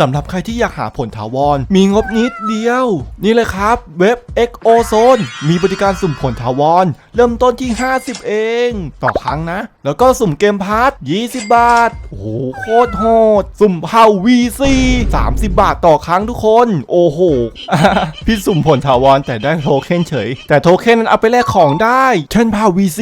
สำหรับใครที่อยากหาผลถาวร มีงบนิดเดียว นี่เลยครับ เว็บ XO Zone มีบริการสุ่มผลถาวร เริ่มต้นที่ 50 เอง ต่อครั้งนะ แล้วก็สุ่มเกมพาร์ท20 บาท โอ้โห โคตรโหด สุ่มเผา VC 30 บาทต่อครั้งทุกคน โอ้โห พี่สุ่มผลถาวรแต่ได้โทเค็นเฉย แต่โทเค็นนั้นเอาไปแลกของได้ เช่นเผา VC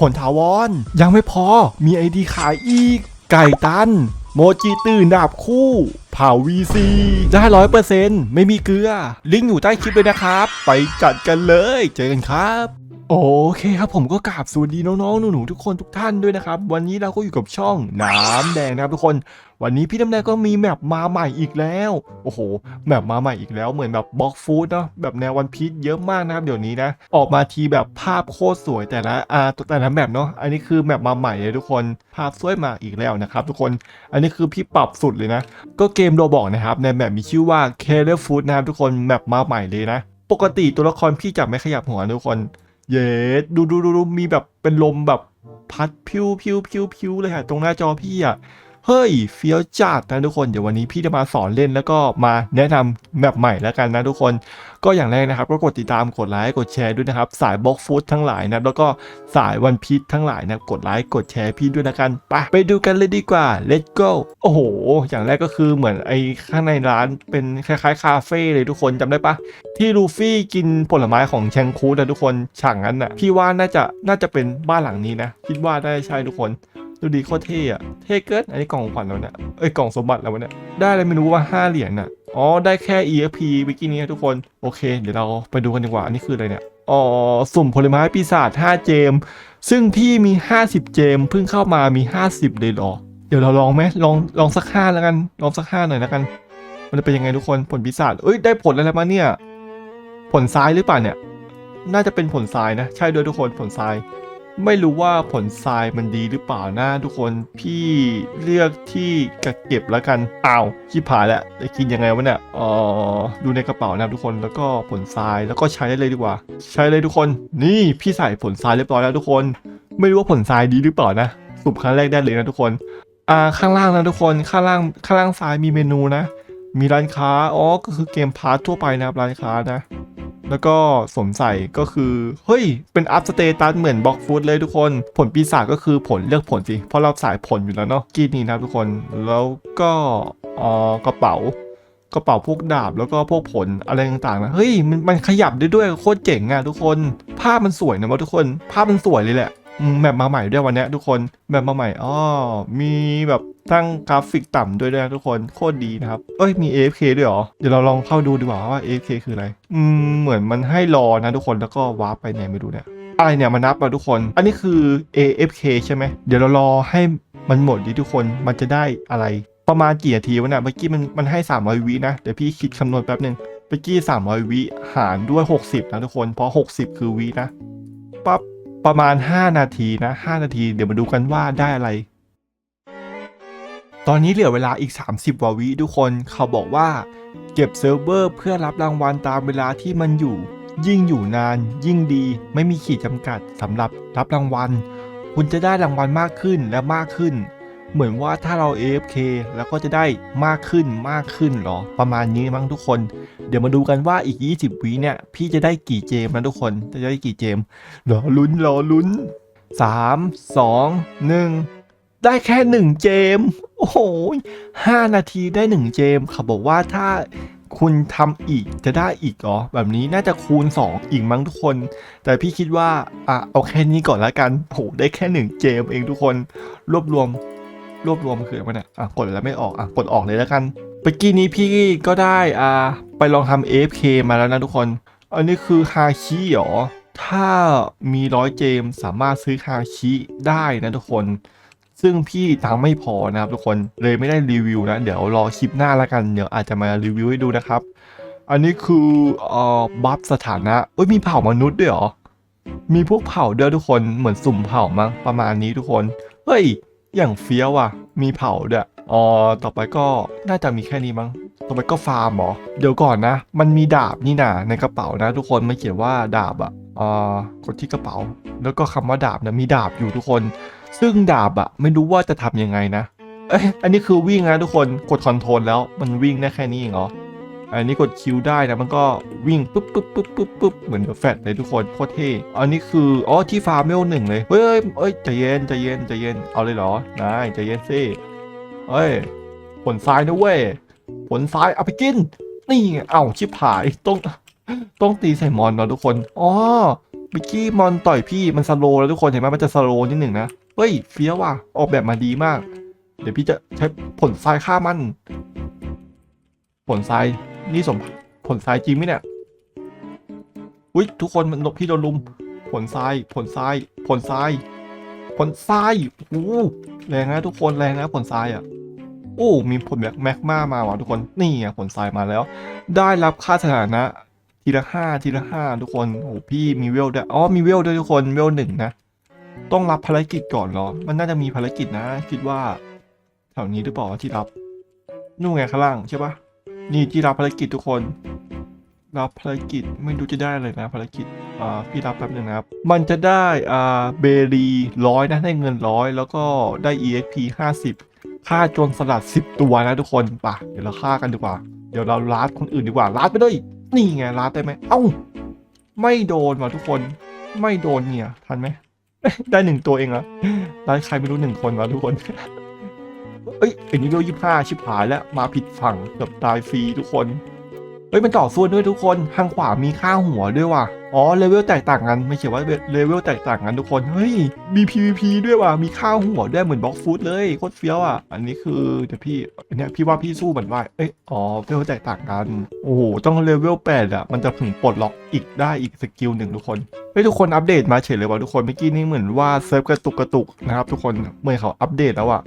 ผลถาวร ยังไม่พอ มีไอดีขายอีก ไก่ตัน โมจิตื่นดาบคู่เผาวีซีได้ร้อยเปอร์เซ็นต์ไม่มีเกลือ ลิงก์อยู่ใต้คลิปเลยนะครับ ไปจัดกันเลย เจอกันครับ โอเคครับผมก็กราบสวัสดีน้องๆหนูๆทุกคนทุกท่านด้วยนะครับ วันนี้เราก็อยู่กับช่องน้ำแดงนะครับทุกคน วันนี้พี่น้ำแดงก็มีแมปมาใหม่อีกแล้ว โอ้โหแมปมาใหม่อีกแล้วเหมือนแบบบล็อกฟู้ดเนาะแบบแนววันพีชเยอะมากนะครับเดี๋ยวนี้นะ ออกมาทีแบบภาพโคตรสวยแต่ละอ่าแต่ละแมปเนาะอันนี้คือแมปมาใหม่เลยทุกคนภาพสวยมาอีกแล้วนะครับทุกคนอันนี้คือพี่ปรับสุดเลยนะ ก็เกมโรบอกนะครับในแมปมีชื่อว่า k e l e r Food นะครับทุกคนแมปมาใหม่เลยนะ ปกติตัวละครพี่จะไม่ขยับหัวทุกคน เย้ดูดูดูดูมีแบบเป็นลมแบบพัดพิวพิวพิวพิวเลยฮะตรงหน้าจอพี่อะ เฮ้ยเฟี้ยวจัดนะทุกคนเดี๋ยววันนี้พี่จะมาสอนเล่นแล้วก็มาแนะนำแมปใหม่แล้วกันนะทุกคนก็อย่างแรกนะครับก็กดติดตามกดไลค์กดแชร์ด้วยนะครับ สายบล็อกฟู้ดทั้งหลายนะแล้วก็สายวันพีชทั้งหลายนะกดไลค์กดแชร์พี่ด้วยนะกันไปไปดูกันเลยดีกว่า let's go โอ้โห อย่างแรกก็คือเหมือนไอ้ข้างในร้านเป็นคล้ายๆ คาเฟ่เลยทุกคนจำได้ปะที่ลูฟี่กินผลไม้ของแชงคูนะทุกคนฉากนั้นน่ะพี่ว่าน่าจะน่าจะเป็นบ้านหลังนี้นะ คิดว่าได้ใช่ทุกคน ดูดีโคตรเท่อะเท่เกินอันนี้กล่องขวัญแล้วเนี่ยเอ้ยกล่องสมบัติแล้ววะเนี่ย ได้อะไรไม่รู้ว่า 5 เหรียญน่ะอ๋อ ได้แค่ EXP เมื่อกี้นี้ทุกคน โอเค เดี๋ยวเราไปดูกันดีกว่า อันนี้คืออะไรเนี่ย อ๋อ สุ่มผลไม้ปีศาจ5 เจม ซึ่งพี่มี 50 เจม เพิ่งเข้ามามี 50 เลยหรอ เดี๋ยวเราลองไหมลอง ลองสักห้าแล้วกัน ลองสักห้าหน่อยแล้วกัน มันจะเป็นยังไงทุกคน ผลปีศาจเอ้ย ได้ผลอะไรมาเนี่ย ผลทรายหรือเปล่าเนี่ย น่าจะเป็นผลทรายนะ ใช่ด้วยทุกคน ผลทราย ไม่รู้ว่าผลทรายมันดีหรือเปล่านะทุกคนพี่เลือกที่กะเก็บแล้วกันอ้าวชิบหายแล้วจะกินยังไงวะเนี่ยอ๋อดูในกระเป๋านะทุกคนแล้วก็ผลทรายแล้วก็ใช้ได้เลยดีกว่า ใช้เลยทุกคน นี่พี่ใส่ผลทรายเรียบร้อยแล้วทุกคน ไม่รู้ว่าผลทรายดีหรือเปล่านะสุบครั้งแรกได้เลยนะทุกคนอ่าข้างล่างนะทุกคนข้างล่างข้างล่างซ้ายมีเมนูนะ มีร้านค้าอ๋อก็คือเกมพาร์ททั่วไปนะครับร้านค้านะ แล้วก็สวมใส่ก็คือ เฮ้ย เป็นอัพสเตตัสเหมือนบล็อกฟูดเลยทุกคน ผลปีศาจก็คือผลเลือกผลสิ เพราะเราสายผลอยู่แล้วเนาะกีนี้นะทุกคน แล้วก็อ๋อกระเป๋ากระเป๋าพวกดาบแล้วก็พวกผลอะไรต่างๆนะเฮ้ยมันมันขยับได้ด้วยโคตรเจ๋งอะทุกคน ภาพมันสวยนะวะทุกคน ภาพมันสวยเลยแหละ แมปมาใหม่ด้วยวันนี้ทุกคนแมปมาใหม่อ๋อมีแบบตั้งกราฟิกต่ำด้วยนะทุกคนโคตรดีนะครับ เอ้ยมี AFK ด้วยเหรอ เดี๋ยวเราลองเข้าดูดีกว่าว่า AFK คืออะไร อืมเหมือนมันให้รอนะทุกคนแล้วก็วาร์ปไปไหนไม่รู้เนี่ยอะไรเนี่ยมานับมาทุกคน อันนี้คือ AFK ใช่ไหมเดี๋ยวเรารอให้มันหมดดิทุกคนมันจะได้อะไร ประมาณกี่นาทีวะเนี่ยเมื่อกี้มันมันให้ 300 วินะเดี๋ยวพี่คิดคำนวณแป๊บหนึ่งเมื่อกี้300 วิหารด้วย 60 นะทุกคนเพราะ 60 คือวินะ ประมาณ 5 นาทีนะ 5 นาที เดี๋ยวมาดูกันว่าได้อะไร ตอนนี้เหลือเวลาอีก 30 วาวิทุกคนเขาบอกว่า เก็บเซิร์ฟเวอร์เพื่อรับรางวัลตามเวลาที่มันอยู่ ยิ่งอยู่นาน ยิ่งดี ไม่มีขีดจำกัดสำหรับรับรางวัล คุณจะได้รางวัลมากขึ้นและมากขึ้น เหมือนว่าถ้าเรา AFK แล้วก็จะได้มากขึ้นมากขึ้นหรอ ประมาณนี้มั้งทุกคน เดี๋ยวมาดูกันว่าอีก 20 วิเนี่ย พี่จะได้กี่เจมนะทุกคนจะได้กี่เจมรอลุ้นรอลุ้นสามสองหนึ่งได้แค่หนึ่งเจม โอ้โหห้านาทีได้หนึ่งเจมเขาบอกว่าถ้าคุณทำอีกจะได้อีกเหรอ แบบนี้น่าจะคูณ 2 อีกมั้งทุกคน แต่พี่คิดว่าอะเอาแค่นี้ก่อนละกัน โอ้โห ได้แค่หนึ่งเจมเองทุกคน รวบรวม รวบรวมคืออะไรวะเนี่ยอะกดแล้วไม่ออกอะกดออกเลยแล้วกันเมื่อกี้นี้พี่ก็ได้อ่าไปลองทำ AFK มาแล้วนะทุกคน อันนี้คือฮาชิเหรอ ถ้ามีร้อยเจมสามารถซื้อฮาชิได้นะทุกคน ซึ่งพี่ตังไม่พอนะครับทุกคนเลยไม่ได้รีวิวนะ เดี๋ยวรอคลิปหน้าแล้วกันเดี๋ยวอาจจะมารีวิวให้ดูนะครับ อันนี้คือเอ่อบัฟสถานะเอ้ยมีเผ่ามนุษย์ด้วยหรอ มีพวกเผ่าด้วยทุกคนเหมือนสุ่มเผ่ามั้งประมาณนี้ทุกคน เฮ้ย อย่างเฟี้ยวอะ มีเผาด้วยอ๋อต่อไปก็น่าจะมีแค่นี้มั้ง ต่อไปก็ฟาร์มหรอ เดี๋ยวก่อนนะ มันมีดาบนี่นาในกระเป๋านะ ทุกคนมันเขียนว่าดาบอะอ่ากดที่กระเป๋า แล้วก็คำว่าดาบเนี่ยมีดาบอยู่ทุกคน ซึ่งดาบอะไม่รู้ว่าจะทำยังไงนะเอ้ยอันนี้คือวิ่งนะทุกคนกดคอนโทรลแล้วมันวิ่งได้แค่นี้เองเหรอ อันนี้กดคิวได้นะมันก็วิ่งปุ๊บปุ๊บปุ๊บปุ๊บปุ๊บเหมือนเดอแฟตเลยทุกคนโคตรเท่อันนี้คืออ๋อที่ฟาร์มเมลหนึ่งเลยเฮ้ยเอ้ยเอ้ยใจเย็นใจเย็นใจเย็นเอาเลยเหรอนายใจเย็นสิเอ้ยผลทรายนะเว้ยผลทรายเอาไปกิน นี่เอ้าชิบหายต้องต้องตีใส่มอนเนาะทุกคนอ๋อเมื่อกี้มอนต่อยพี่มันสโลแล้วทุกคนเห็นไหมมันจะสโลนิดหนึ่งนะเฮ้ยเฟี้ยวว่ะออกแบบมาดีมาก เดี๋ยวพี่จะใช้ผลทรายฆ่ามัน ผลทราย นี่สมผลทรายจริงไหมเนี่ย อุ้ยทุกคนมันพี่โดนลุม ผลทราย ผลทราย ผลทราย ผลทรายโอ้โหแรงนะทุกคนแรงนะผลทรายอะ โอ้ มีผลแบบแมกมามาว่ะทุกคน นี่ไงผลทรายมาแล้ว ได้รับค่าสถานะ ทีละห้าทีละห้าทุกคน โอ้พี่มีเวลด้วย อ๋อ มีเวลด้วยทุกคน เวลหนึ่งนะ ต้องรับภารกิจก่อนเหรอ มันน่าจะมีภารกิจนะ คิดว่าแถวนี้หรือเปล่าที่รับ นู่นไงข้างล่างใช่ปะ นี่ที่รับภารกิจทุกคน รับภารกิจไม่รู้จะได้เลยนะภารกิจอ่าพี่รับแป๊บหนึงนะครับ มันจะได้อ่าเบรีร้อยนะได้เงินร้อยแล้วก็ได้ EXP 50ฆ่าโจรสลัด 10 ตัวนะทุกคนป่ะเดี๋ยวเราฆ่ากันดีกว่า เดี๋ยวเราลาดคนอื่นดีกว่าลาดไปเลยนี่ไงลาดได้ไหมเอ้าไม่โดนว่ะทุกคนไม่โดนเนี่ยทันไหมได้หนึ่งตัวเองเหรอลาดใครไม่รู้หนึ่งคนวะทุกคน เอ้ยอันนี้เวลยี่ห้าชิบหายแล้วมาผิดฝั่งเกือบตายฟรีทุกคนเฮ้ยมันต่อสู้ด้วยทุกคนทางขวามีค่าหัวด้วยว่ะอ๋อเลเวลแตกต่างกันไม่เขียนว่าเลเวลแตกต่างกันทุกคนเฮ้ยมี PVP ด้วยว่ะมีค่าหัวด้วยเหมือนบล็อกฟูดเลยโคตรเฟี้ยวอะอันนี้คือเดี๋ยวพี่อันเนี้ยพี่ว่าพี่สู้เหมือนว่าเอ้ยอ๋อเลเวลแตกต่างกันโอ้โหต้องเลเวลแปดอะมันจะถึงปลดล็อกอีกได้อีกสกิลหนึ่งทุกคนเฮ้ยทุกคนอัปเดตมาเฉยเลยว่ะทุกคนเมื่อกี้นี่เหมือนว่าเซิร์ฟกระตุกกระตุกนะครับทุกคนเมื่อเขาอัปเดตแล้วอะ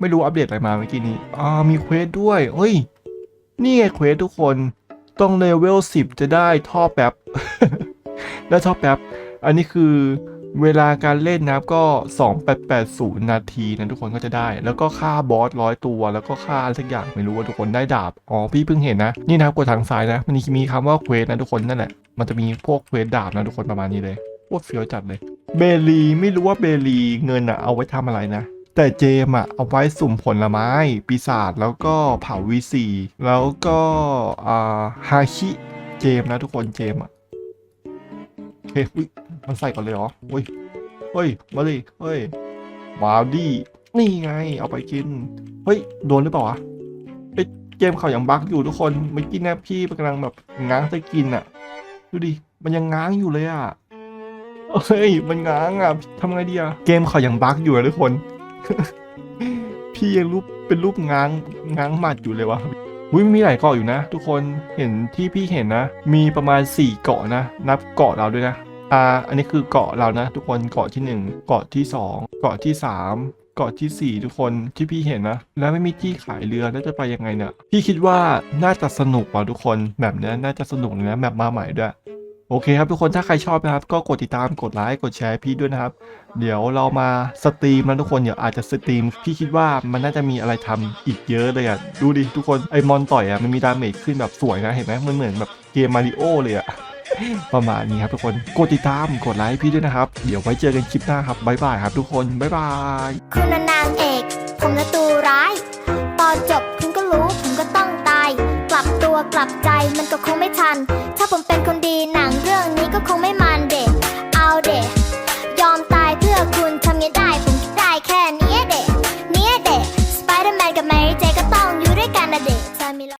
ไม่รู้อัปเดตอะไรมาเมื่อกี้นี้อ่ามีเควสด้วยเฮ้ย นี่ไงเควสทุกคนต้องเลเวล10 จะได้ท่อแป๊บ ได้ท่อแป๊บ อันนี้คือเวลาการเล่นนะครับก็ 2880 นาทีนะทุกคนก็จะได้ แล้วก็ค่าบอสร้อยตัว แล้วก็ค่าอะไรสักอย่างไม่รู้ว่าทุกคนได้ดาบ อ๋อพี่เพิ่งเห็นนะ นี่นะครับกดทางซ้ายนะ มันมีคำว่าเควสนะทุกคนนั่นแหละ มันจะมีพวกเควสดาบนะทุกคนประมาณนี้เลยโคตรเฟี้ยวจัดเลย เบลีไม่รู้ว่าเบลีเงินอะเอาไว้ทำอะไรนะ แต่เจมอะเอาไว้สุ่มผลไม้ ปีศาจแล้วก็เผาวีซีแล้วก็ฮาชิเจมนะทุกคนเจมอะเคอุ๊ยมันใส่ก่อนเลยเหรอเฮ้ยเฮ้ยมาดิเฮ้ยมาดินี่ไง เอาไปกิน เฮ้ย โดนหรือเปล่าวะไอ้เกมเขายังบั๊กอยู่ทุกคนเมื่อกี้เนะพี่กำลังแบบง้างจะกินอะดูดิมันยังง้างอยู่เลยอะเฮ้ยมันง้างอะทำไงดีอะเกมเขายังบั๊กอยู่อะทุกคน พี่ยังรูปเป็นรูปง้างง้างหมัดอยู่เลยวะอุ้ยมีหลายเกาะอยู่นะ ทุกคนเห็นที่พี่เห็นนะ มีประมาณ 4 เกาะนะ นับเกาะเราด้วยนะอ่าอันนี้คือเกาะเรานะ ทุกคนเกาะที่ 1 เกาะที่ 2 เกาะที่ 3เกาะทีสี่4 ทุกคนที่พี่เห็นนะ แล้วไม่มีที่ขายเรือแล้วจะไปยังไงเนี่ยพี่คิดว่าน่าจะสนุกว่ะทุกคนแบบนี้น่าจะสนุกเลยนะแบบมาใหม่ด้วย โอเคครับทุกคนถ้าใครชอบนะครับ ก็กดติดตามกดไลค์กดแชร์พี่ด้วยนะครับ เดี๋ยวเรามาสตรีมนะทุกคนเดี๋ยวอาจจะสตรีม พี่คิดว่ามันน่าจะมีอะไรทำอีกเยอะเลยอะดูดิทุกคนไอมอนต่อยอะมันมีดาเมจขึ้นแบบสวยนะเห็นไหมมันเหมือนแบบเกมมาริโอเลยอะประมาณนี้ครับทุกคนกดติดตามกดไลค์พี่ด้วยนะครับ เดี๋ยวไว้เจอกันคลิปหน้าครับบ๊ายบายครับทุกคนบ๊ายบายคุณนางเอกผมนะตัวร้ายตอนจบคุณก็รู้ผมก็ต้องตาย กลับตัวกลับใจมันก็คงไม่ทัน ถ้าผมเป็น